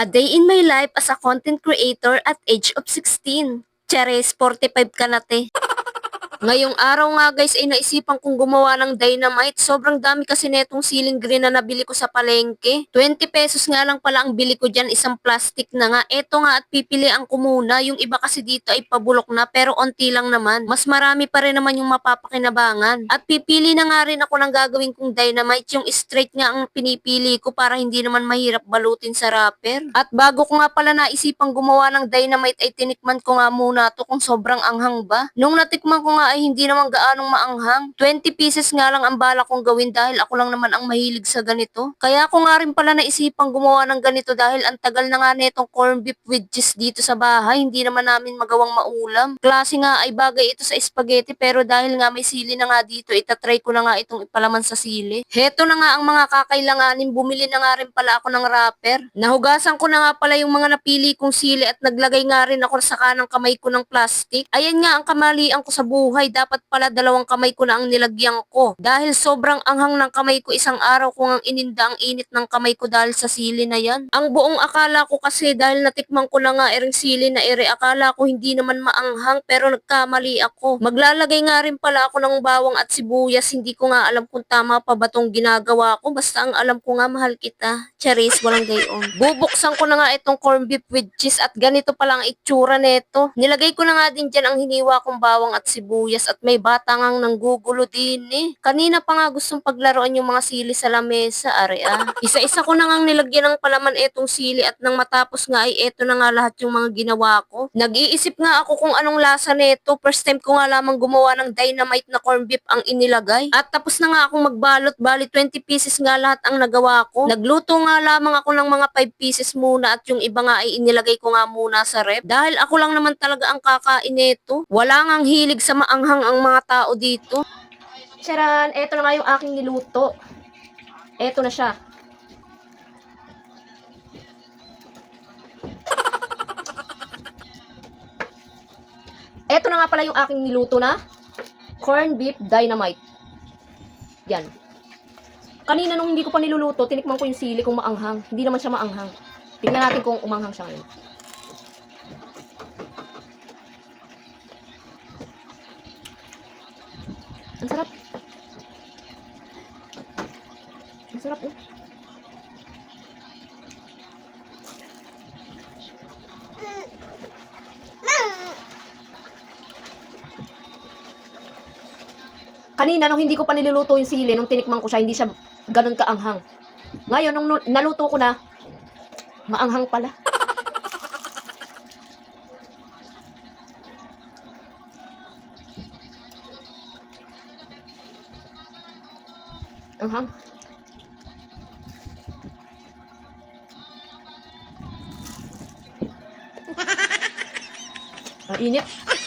A day in my life as a content creator at age of 16. Cheres, 45 ka na te. Ngayong araw nga guys ay naisipan kong gumawa ng dynamite. Sobrang dami kasi netong ceiling green na nabili ko sa palengke. 20 pesos nga lang pala ang bili ko dyan, isang plastic na nga. Eto nga at pipilian ko muna. Yung iba kasi dito ay pabulok na pero onti lang naman. Mas marami pa rin naman yung mapapakinabangan. At pipili na nga rin ako ng gagawin kong dynamite. Yung straight nga ang pinipili ko para hindi naman mahirap balutin sa wrapper. At bago ko nga pala naisipang gumawa ng dynamite ay tinikman ko nga muna to kung sobrang anghang ba. Nung natikman ko nga ay hindi naman gaanong maanghang. 20 pieces nga lang ang bala kong gawin dahil ako lang naman ang mahilig sa ganito. Kaya ako nga rin pala naisipang gumawa ng ganito dahil ang tagal na nga netong corned beef with cheese dito sa bahay. Hindi naman namin magawang maulam. Klase nga ay bagay ito sa spaghetti pero dahil nga may sili na nga dito, itatry ko na nga itong ipalaman sa sili. Heto na nga ang mga kakailanganin. Bumili na nga rin pala ako ng wrapper. Nahugasan ko na nga pala yung mga napili kong sili at naglagay nga rin ako sa kanang kamay ko ng plastic. Ayan nga ang kamalian ko sa buhay. Dapat pala dalawang kamay ko na ang nilagyan ko. Dahil sobrang anghang ng kamay ko isang araw kung ang ininda ang init ng kamay ko dahil sa sili na yan. Ang buong akala ko kasi dahil natikman ko na nga ereng sili na ere, akala ko hindi naman maanghang pero nagkamali ako. Maglalagay nga rin pala ako ng bawang at sibuyas. Hindi ko nga alam kung tama pa ba tong ginagawa ko. Basta ang alam ko nga mahal kita. Charis, walang gayon. Bubuksan ko na nga itong corned beef with cheese at ganito pala ang itsura neto. Nilagay ko na nga din dyan ang hiniwa kong bawang at sibuyas at may bata ngang nanggugulo din eh. Kanina pa nga gustong paglaruan yung mga sili sa lamesa, are ah. Isa-isa ko na ngang nilagyan ng palaman etong sili at nang matapos nga ay eto na nga lahat yung mga ginawa ko. Nag-iisip nga ako kung anong lasa neto. First time ko nga lamang gumawa ng dynamite na corned beef ang inilagay. At tapos na nga akong magbalot, bali 20 pieces nga lahat ang nagawa ko. Nagluto nga lamang ako ng mga 5 pieces muna at yung iba nga ay inilagay ko nga muna sa rep. Dahil ako lang naman talaga ang kakain nito. Wala ngang hilig sa maanghang ang mga tao dito. Charan, eto na nga yung aking niluto. Eto na siya. Eto na nga pala yung aking niluto na corned beef dynamite. Yan. Kanina nung hindi ko pa niluluto, tinikman ko yung sili kung maanghang. Hindi naman siya maanghang. Tingnan natin kung umanghang siya ngayon. Ang sarap. Ang sarap oh. Kanina nung hindi ko pa niluluto yung sili, nung tinikman ko siya, hindi siya ganun kaanghang. Ngayon, nung nu- naluto ko na, maanghang pala. Anghang. Ang init.